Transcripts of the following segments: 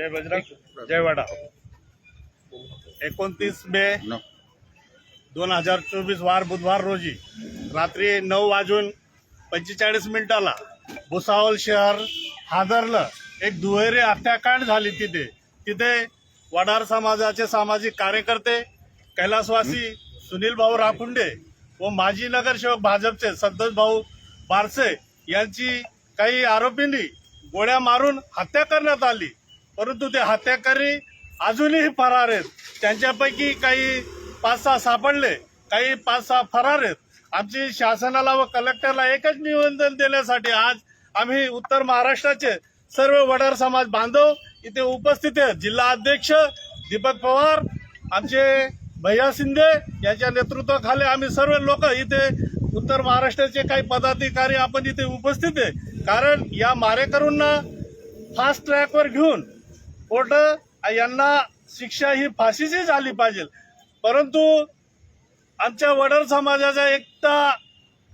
जय बजरंग जय वडा. एकोणतीस मे दोन हजार चोवीस वार बुधवार रोजी रात्री नऊ वाजून पंचेचाळीस मिनिटाला भुसावळ शहर हादरलं. एक दुहेरी हत्याकांड झाली तिथे. तिथे वडार समाजाचे सामाजिक कार्यकर्ते कैलासवासी सुनील भाऊ राखुंडे व माजी नगरसेवक भाजपचे संतोष भाऊ बारसे यांची काही आरोपींनी गोळ्या मारून हत्या करण्यात आली. परंतु ते हत्याकारी अजूनही फरार आहेत. त्यांच्यापैकी काही पाच सहा सापडले काही पाच सहा फरार आहेत. आमची शासनाला व कलेक्टरला एकच निवेदन देण्यासाठी आज आम्ही उत्तर महाराष्ट्राचे सर्व वडार समाज बांधव इथे उपस्थित आहेत. जिल्हा अध्यक्ष दीपक पवार आमचे भैया शिंदे यांच्या नेतृत्वाखाली आम्ही सर्व लोक इथे उत्तर महाराष्ट्राचे काही पदाधिकारी आपण इथे उपस्थित आहे. कारण या मारेकरूंना फास्ट ट्रॅकवर घेऊन कोर्ट यांना शिक्षा ही फाशीची झाली पाहिजे. परंतु आमच्या वडर समाजाचा एकटा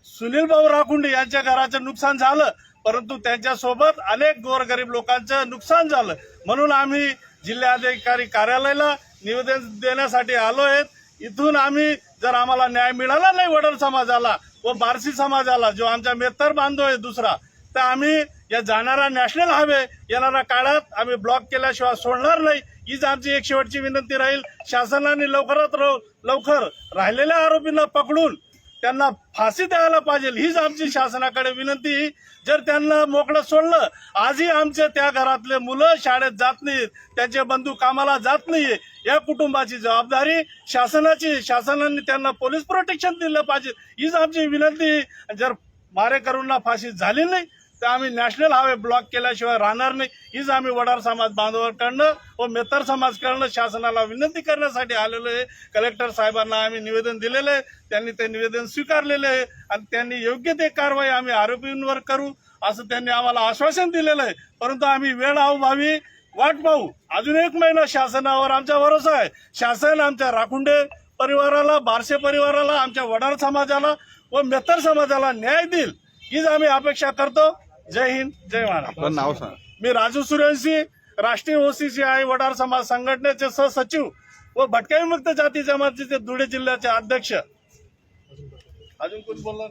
सुनील भाऊ राखुंडे यांच्या घराचं नुकसान झालं. परंतु त्यांच्यासोबत अनेक गोरगरीब लोकांचं नुकसान झालं. म्हणून आम्ही जिल्हाधिकारी कार्यालयाला निवेदन देण्यासाठी आलो आहेत इथून आम्ही जर आम्हाला न्याय मिळाला नाही वडर समाजाला व बारसी समाजाला जो आमचा मेत्तर बांधव आहे दुसरा तर आम्ही या जाणारा नॅशनल हायवे येणाऱ्या काळात आम्ही ब्लॉक केल्याशिवाय सोडणार नाही. हीच आमची एक शेवटची विनंती राहील. शासनाने लवकरात लवकर राहिलेल्या आरोपींना पकडून त्यांना फाशी द्यायला पाहिजे. हीच आमची शासनाकडे विनंती. जर त्यांना मोकळं सोडलं आजही आमच्या त्या घरातले मुलं शाळेत जात नाहीत. त्यांचे बंधू कामाला जात नाहीये. या कुटुंबाची जबाबदारी शासनाची शासनाने त्यांना पोलीस प्रोटेक्शन दिलं पाहिजे. हीच आमची विनंती. जर मारेकरूंना फाशी झाली नाही तर आम्ही नॅशनल हायवे ब्लॉक केल्याशिवाय राहणार नाही. हीच आम्ही वडार समाज बांधवांकडनं व मेतर समाजकडनं शासनाला विनंती करण्यासाठी आलेलो आहे. कलेक्टर साहेबांना आम्ही निवेदन दिलेलं आहे. त्यांनी ते निवेदन स्वीकारलेलं आहे. आणि त्यांनी योग्य ते कारवाई आम्ही आरोपींवर करू असं त्यांनी आम्हाला आश्वासन दिलेलं आहे. परंतु आम्ही वेळ अभावी वाट पाहू. अजून एक महिना शासनावर आमचा भरोसा आहे. शासन आमच्या राखुंडे परिवाराला बारसे परिवाराला आमच्या वडार समाजाला व मेतर समाजाला न्याय देईल. हीच आम्ही अपेक्षा करतो. जय हिंद जय महाराष्ट्र. नाव सांग. मी राजू सुरेंशी राष्ट्रीय ओसीसी आहे वडार समाज संघटनेचे सहसचिव व भटक्या विमुक्त जाती जमातीचे धुळे जिल्ह्याचे अध्यक्ष. अजून कोण बोलणार?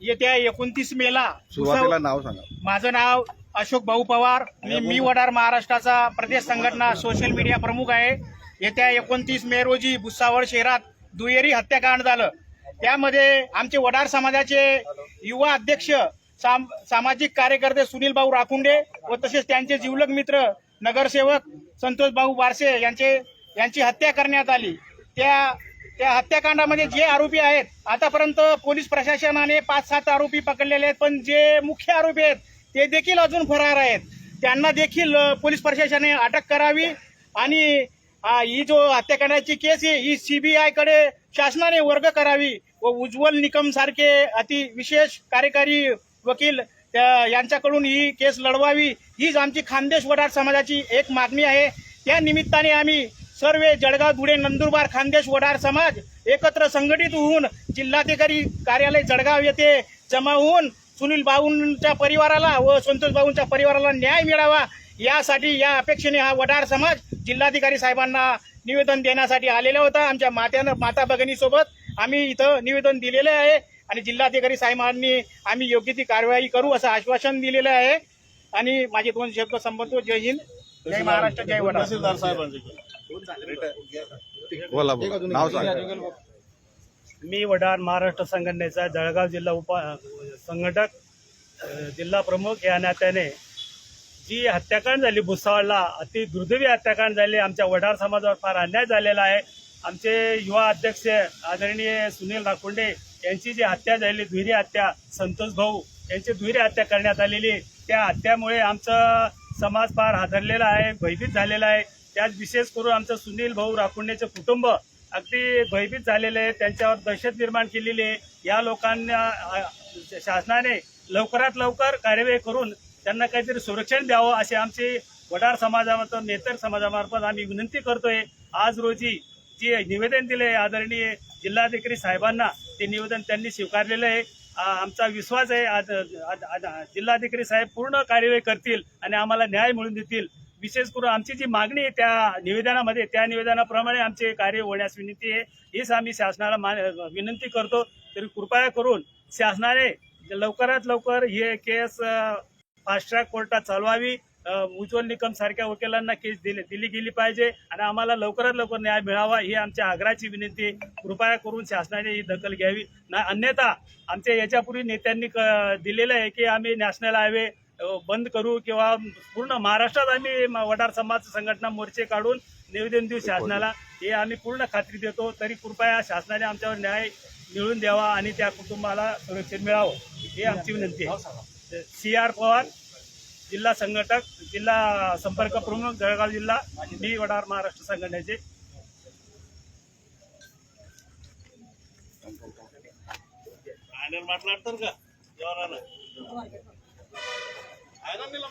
येत्या एकोणतीस मेला सुरुवातीला नाव सांगा. माझं नाव अशोक भाऊ पवार. मी मी वडार महाराष्ट्राचा प्रदेश संघटना सोशल मीडिया प्रमुख आहे. येत्या एकोणतीस मे रोजी भुसावळ शहरात दुहेरी हत्याकांड झालं. त्यामध्ये आमचे वडार समाजाचे युवा अध्यक्ष साम सामाजिक कार्यकर्ते सुनील भाऊ राखुंडे व तसेच त्यांचे जिवलग मित्र नगरसेवक संतोष भाऊ बारसे यांचे यांची हत्या करण्यात आली. त्या त्या हत्याकांडामध्ये जे आरोपी आहेत आतापर्यंत पोलीस प्रशासनाने पाच सात आरोपी पकडलेले आहेत पण जे मुख्य आरोपी आहेत ते देखील अजून फरार आहेत. त्यांना देखील पोलीस प्रशासनाने अटक करावी आणि ही जो हत्याकांडाची केस आहे ही सीबीआयकडे शासनाने वर्ग करावी व उज्ज्वल निकम सारखे अति विशेष कार्यकारी वकील यांच्याकडून ही केस लढवावी हीच आमची खानदेश वडार समाजाची एक मागणी आहे. त्या निमित्ताने आम्ही सर्व जळगाव धुळे नंदुरबार खानदेश वडार समाज एकत्र संघटित होऊन जिल्हाधिकारी कार्यालय जळगाव येथे जमा होऊन सुनील भाऊंच्या परिवाराला व संतोष भाऊंच्या परिवाराला न्याय मिळावा यासाठी या अपेक्षेने हा वडार समाज जिल्हाधिकारी साहेबांना निवेदन देण्यासाठी आलेला होता. आमच्या मात्यानं माता भगिनीसोबत आम्ही इथं निवेदन दिलेले आहे. आणि जिल्हाधिकारी साहेबांनी आम्ही योग्य ती कारवाई करू असं आश्वासन दिलेलं आहे. आणि माझे दोन शब्द संबंध जय हिंद. जय महाराष्ट्र. जय वडार तहसीलदार साहेबांचे. बोला बोला. नाव सांगा. मी वडार महाराष्ट्र संघटनेचा जळगाव जिल्हा उप संघटक जिल्हा प्रमुख या नात्याने जी हत्याकांड झाली भुसावळला अति दुर्दैवी हत्याकांड झाले आमच्या वडार समाजावर फार अन्याय झालेला आहे. आमचे युवा अध्यक्ष आदरणीय सुनील राखुंडे यांची जी हत्या झालेली दुहेरी हत्या संतोष भाऊ यांची दुहेरी हत्या करण्यात आलेली त्या हत्यामुळे आमचा समाज फार हादरलेला आहे भयभीत झालेला आहे. त्यात विशेष करून आमचं सुनील भाऊ राखुंडेचं कुटुंब अगदी भयभीत झालेले आहे. त्यांच्यावर दहशत निर्माण केलेली आहे. या लोकांना शासनाने लवकरात लवकर कार्यवाही करून त्यांना काहीतरी संरक्षण द्यावं असे आमचे वडार समाजामार्फत नेतर समाजामार्फत आम्ही विनंती करतोय. आज रोजी जे निवेदन दिले आदरणीय जिल्हाधिकारी साहेबांना ते निवेदन त्यांनी स्वीकारलेलं आहे. आमचा विश्वास आहे आज जिल्हाधिकारी साहेब पूर्ण कार्यवाही करतील आणि आम्हाला न्याय मिळून देतील. विशेष करून आमची जी मागणी आहे त्या निवेदनामध्ये त्या निवेदनाप्रमाणे आमचे कार्य होण्यास विनंती आहे. हीच आम्ही शासनाला मान विनंती करतो. तरी कृपया करून शासनाने लवकरात लवकर हे केस फास्ट ट्रॅक कोर्टात चालवावी. उज्ज्वल निकम सारख्या वकिलांना केस दिली दिली गेली पाहिजे आणि आम्हाला लवकरात लवकर न्याय मिळावा ही आमच्या आग्रहाची विनंती. कृपया करून शासनाने ही दखल घ्यावी. ना अन्यथा आमच्या याच्यापूर्वी नेत्यांनी क- दिलेलं आहे की आम्ही नॅशनल हायवे बंद करू किंवा पूर्ण महाराष्ट्रात आम्ही वडार समाज संघटना मोर्चे काढून निवेदन देऊ शासनाला. हे आम्ही पूर्ण खात्री देतो. तरी कृपया शासनाने आमच्यावर न्याय मिळवून द्यावा आणि त्या कुटुंबाला सुरक्षित मिळावं. ही आमची विनंती आहे. सी आर पवार जिल्हा संघटक जिल्हा संपर्क प्रमुख जळगाव जिल्हा मी वडार महाराष्ट्र संघटनेचे ఆయన మాట్లాడతారు ఎవరైనా ఆయన ఇలా